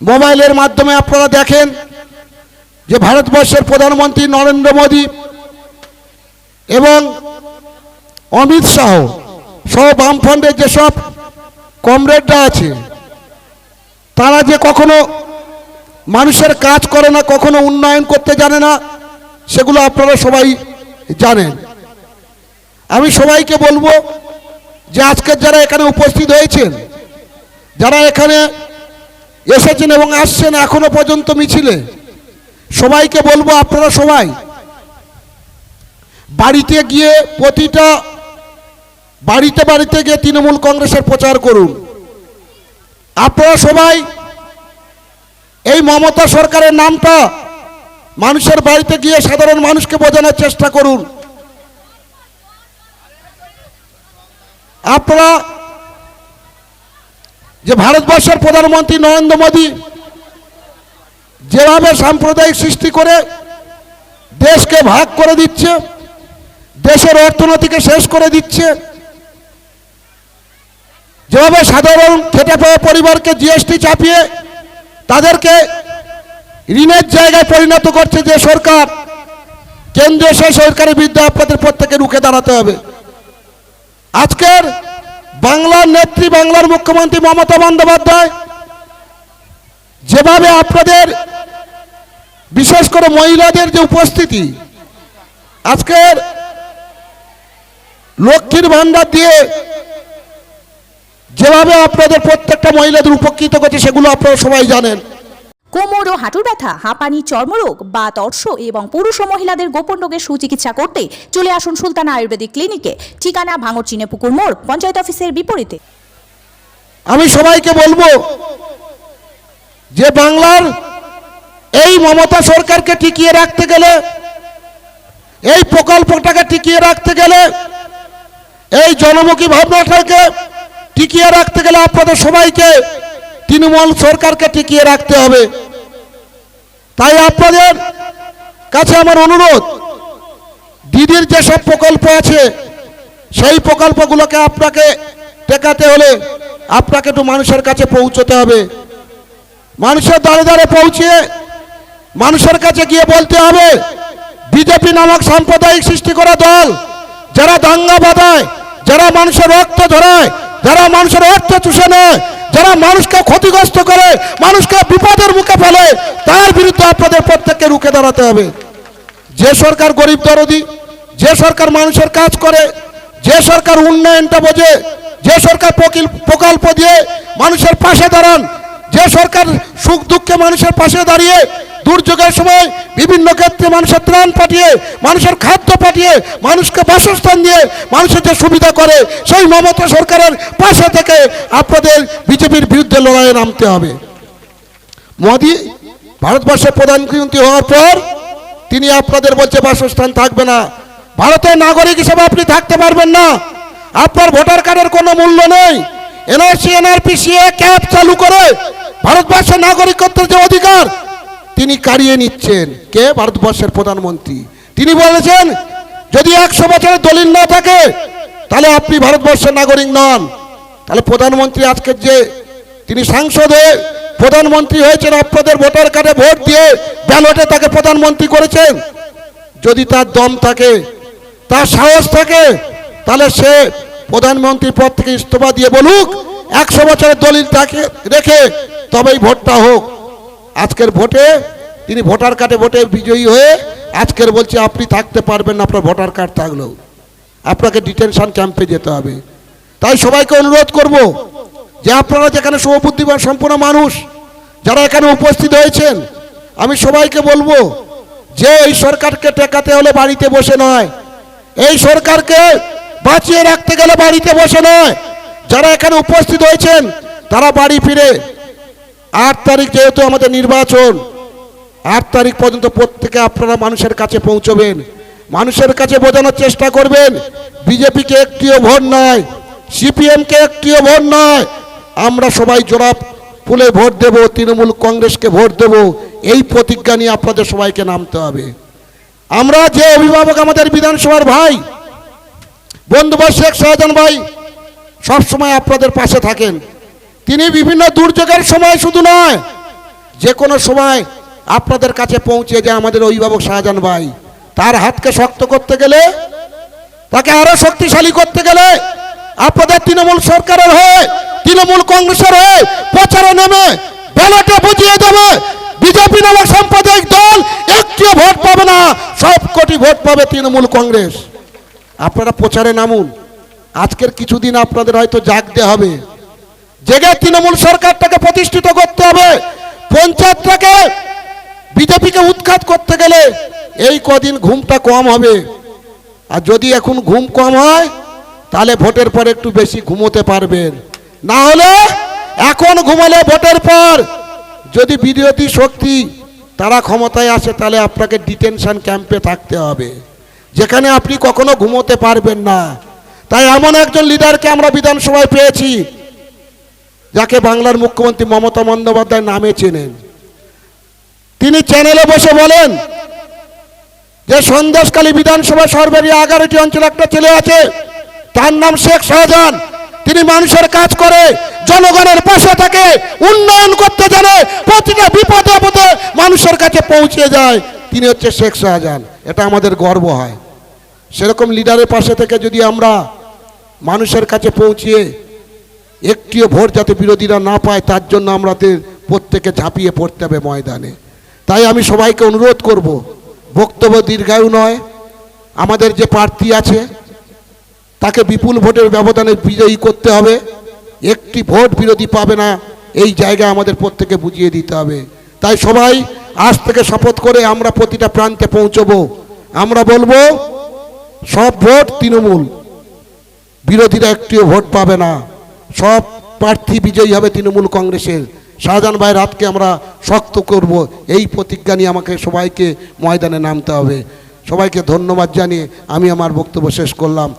মোবাইলের মাধ্যমে আপনারা দেখেন যে ভারতবর্ষের প্রধানমন্ত্রী নরেন্দ্র মোদী এবং অমিত শাহ সহ বামফ্রন্টের যেসব কমরেডরা আছে, তারা যে কখনো মানুষের কাজ করে না, কখনো উন্নয়ন করতে জানে না, সেগুলো আপনারা সবাই জানেন। আমি সবাইকে বলব যে আজকের যারা এখানে উপস্থিত হয়েছেন, যারা এখানে এসেছেন এবং আসছেন এখনও পর্যন্ত মিছিলে। সবাইকে বলব আপনারা সবাই, বাড়িতে গিয়ে প্রতিটা বাড়িতে বাড়িতে গিয়ে তৃণমূল কংগ্রেসের প্রচার করুন। আপনারা সবাই, এই মমতা সরকারের নামটা মানুষের বাড়িতে গিয়ে সাধারণ মানুষকে বোঝানোর চেষ্টা করুন। আপনারা যে ভারতবর্ষের প্রধানমন্ত্রী নরেন্দ্র মোদী যেভাবে সাম্প্রদায়িক সৃষ্টি করে দেশকে ভাগ করে দিচ্ছে, দেশের অর্থনীতিকে শেষ করে দিচ্ছে, যেভাবে সাধারণ খেটে পাওয়া পরিবারকে জিএসটি চাপিয়ে তাদেরকে ঋণের জায়গায় পরিণত করছে যে সরকার, কেন্দ্রীয় সেই সরকারের বিরুদ্ধে আপনাদের প্রত্যেকে রুখে দাঁড়াতে হবে। আজকের বাংলার নেত্রী, বাংলার মুখ্যমন্ত্রী মমতা বন্দ্যোপাধ্যায়, যেভাবে আপনাদের, বিশেষ করে মহিলাদের যে উপস্থিতি, আজকের লক্ষ্মীর ভান্ডার দিয়ে যেভাবে আপনাদের প্রত্যেকটা মহিলাদের উপকৃত করছে, সেগুলো আপনারা সবাই জানেন। কোমর ও হাঁটুর ব্যথা, হাঁপানি, চর্মরোগ বা তর্স এবং পুরুষ ও মহিলাদের গোপন রোগের সুচিকিৎসা করতে চলে আসুন সুলতানা আয়ুর্বেদিক ক্লিনিকে। ঠিকানা ভাঙর চিনে পুকুর মোড়, পঞ্চায়েত অফিসের বিপরীতে। আমি সবাইকে বলব যে বাংলার এই মমতা সরকারকে টিকিয়ে রাখতে গেলে, এই প্রকল্পটাকে টিকিয়ে রাখতে গেলে, এই জনমুখী ভাবনাটাকে টিকিয়ে রাখতে গেলে আপনাদের সবাইকে তৃণমূল সরকারকে টিকিয়ে রাখতে হবে। তাই আপনাদের কাছে আমার অনুরোধ, দিদির যেসব প্রকল্প আছে, সেই প্রকল্পগুলোকে আপনাকে টেকাতে হলে আপনাকে একটু মানুষের কাছে পৌঁছতে হবে। মানুষের দ্বারে দ্বারে পৌঁছে মানুষের কাছে গিয়ে বলতে হবে, বিজেপি নামক সাম্প্রদায়িক সৃষ্টি করা দল, যারা দাঙ্গা বাঁধায়, যারা মানুষের রক্ত ধরায়, যারা মানুষের অর্থ চুষে নেয়, যারা মানুষকে ক্ষতিগ্রস্ত করে, মানুষকে বিপদের মুখে ফেলে তার বিরুদ্ধে আপনাদের প্রত্যেককে রুখে দাঁড়াতে হবে। যে সরকার গরিব দরদি, যে সরকার মানুষের কাজ করে, যে সরকার উন্নয়নটা বোঝে, যে সরকার প্রকল্প দিয়ে মানুষের পাশে দাঁড়ান, যে সরকার সুখ দুঃখে মানুষের পাশে দাঁড়িয়ে দুর্যোগের সময় বিভিন্ন ক্ষেত্রে মানুষের ত্রাণ পাঠিয়ে, মানুষের খাদ্য পাঠিয়ে, মানুষকে বাসস্থান দিয়ে মানুষের যে সুবিধা করে, সেই মমতা সরকারের পাশে থেকে আপনাদের বিজেপির বিরুদ্ধে লড়াইয়ে নামতে হবে। মোদি ভারতবর্ষের প্রধানমন্ত্রী হওয়ার পর তিনি আপনাদের বলছে বাসস্থান থাকবে না। ভারতের নাগরিক হিসেবে আপনি থাকতে পারবেন না। আপনার ভোটার কার্ডের কোনো মূল্য নেই। এনআরসি এনআরপিসি ক্যাব চালু করে ভারতবর্ষের নাগরিকত্বের যে অধিকার, তিনি কারিয়ে নিচ্ছেন। কে? ভারতবর্ষের প্রধানমন্ত্রী তিনি বলেছেন, যদি একশো বছরের দলিল না থাকে, তাহলে আপনি ভারতবর্ষের নাগরিক নন। তাহলে প্রধানমন্ত্রী আজকের যে তিনি সাংসদে প্রধানমন্ত্রী হয়েছেন, আপনাদের ভোটার কার্ডে ভোট দিয়ে ব্যালটে তাকে প্রধানমন্ত্রী করেছেন। যদি তার দম থাকে, তার সাহস থাকে, তাহলে সে প্রধানমন্ত্রীর পদ থেকে ইস্তফা দিয়ে বলুক, একশো বছরের দলিল তাকে রেখে তবেই ভোটটা হোক। আজকের ভোটে তিনি ভোটার কার্ডে ভোটে বিজয়ী হয়ে আজকের বলছে, আপনি থাকতে পারবেন না, আপনার ভোটার কার্ড থাকলেও। আপনাকে ডিটেনশন ক্যাম্পে যেতে হবে। তাই সবাইকে অনুরোধ করব যে আপনারা যেখানে শুভবুদ্ধিমান সম্পূর্ণ মানুষ, যারা এখানে উপস্থিত হয়েছেন, আমি সবাইকে বলব, যে এই সরকারকে টেকাতে হলে বাড়িতে বসে নয়। এই সরকারকে বাঁচিয়ে রাখতে গেলে বাড়িতে বসে নয়। যারা এখানে উপস্থিত হয়েছেন, তারা বাড়ি ফিরে। আট তারিখ যেহেতু আমাদের নির্বাচন, আট তারিখ পর্যন্ত প্রত্যেকে আপনারা মানুষের কাছে পৌঁছবেন। মানুষের কাছে বোঝানোর চেষ্টা করবেন, বিজেপিকে একটিও ভোট নয় সিপিএমকে একটিও ভোট নয় আমরা সবাই জোড়া ফুলে ভোট দেব, তৃণমূল কংগ্রেসকে ভোট দেব, এই প্রতিজ্ঞা নিয়ে আপনাদের সবাইকে নামতে হবে। আমরা যে অভিভাবক আমাদের বিধানসভার ভাই বন্ধুবর শেখ শাহজাহান ভাই সবসময় আপনাদের পাশে থাকেন। তিনি বিভিন্ন দুর্যোগের সময় শুধু নয়, যে কোনো সময় আপনাদের কাছে পৌঁছে যায় আমাদের অভিভাবক শাহজাহান ভাই। তার হাতকে শক্ত করতে গেলে, তাকে আরও শক্তিশালী করতে গেলে আপনাদের তৃণমূল সরকারের হয়ে, তৃণমূল কংগ্রেসের হয়ে প্রচারে নেমে ব্যালটে বুঝিয়ে দেবে, বিজেপি নামক সাম্প্রদায়িক দল একটিও ভোট পাবে না, সব কোটি ভোট পাবে তৃণমূল কংগ্রেস। আপনারা প্রচারে নামুন। আজকের কিছুদিন আপনাদের হয়তো জাগতে হবে। জেগে তৃণমূল সরকারটাকে প্রতিষ্ঠিত করতে হবে। পঞ্চায়েতটাকে, বিজেপিকে উৎখাত করতে গেলে এই কদিন ঘুমটা কম হবে। আর যদি এখন ঘুম কম হয় তাহলে ভোটের পর একটু বেশি ঘুমোতে পারবেন। না হলে এখন ঘুমালে ভোটের পর। যদি বিরোধী শক্তি তারা ক্ষমতায় আসে, তাহলে আপনাকে ডিটেনশন ক্যাম্পে থাকতে হবে। যেখানে আপনি কখনো ঘুমোতে পারবেন না। তাই এমন একজন লিডারকে আমরা বিধানসভায় পেয়েছি, যাকে বাংলার মুখ্যমন্ত্রী মমতা বন্দ্যোপাধ্যায় নামে চেনেন। তিনি চ্যানেলে বসে বলেন যে সন্দেশকালী বিধানসভা সরকারি এগারোটি অঞ্চলে একটা ছেলে আছে। তার নাম শেখ শাহজাহান, তিনি মানুষের কাজ করে, জনগণের পাশে থাকে, উন্নয়ন করতে জানে, প্রতিটা বিপদে আপদে মানুষের কাছে পৌঁছে যায়। তিনি হচ্ছে শেখ শাহজাহান, এটা আমাদের গর্ব হয়। সেরকম লিডারের পাশে থেকে যদি আমরা মানুষের কাছে পৌঁছিয়ে একটিও ভোট যাতে বিরোধীরা না পায়, তার জন্য আমাদের প্রত্যেকে ঝাঁপিয়ে পড়তে হবে ময়দানে। তাই আমি সবাইকে অনুরোধ করব, বক্তব্য দীর্ঘায়ু নয়, আমাদের যে প্রার্থী আছে তাকে বিপুল ভোটের ব্যবধানে বিজয়ী করতে হবে। একটি ভোট বিরোধী পাবে না, এই জায়গা আমাদের প্রত্যেকে বুঝিয়ে দিতে হবে। তাই সবাই আজ থেকে শপথ করে আমরা প্রতিটা প্রান্তে পৌঁছবো। আমরা বলব, সব ভোট তৃণমূল। বিরোধীরা একটিও ভোট পাবে না। সব প্রার্থী বিজয়ী হবে তৃণমূল কংগ্রেসের। শাহজাহান ভাই রাতকে আমরা শক্ত করব। এই প্রতিজ্ঞা নিয়ে আমাকে সবাইকে ময়দানে নামতে হবে। সবাইকে ধন্যবাদ জানিয়ে আমি আমার বক্তব্য শেষ করলাম।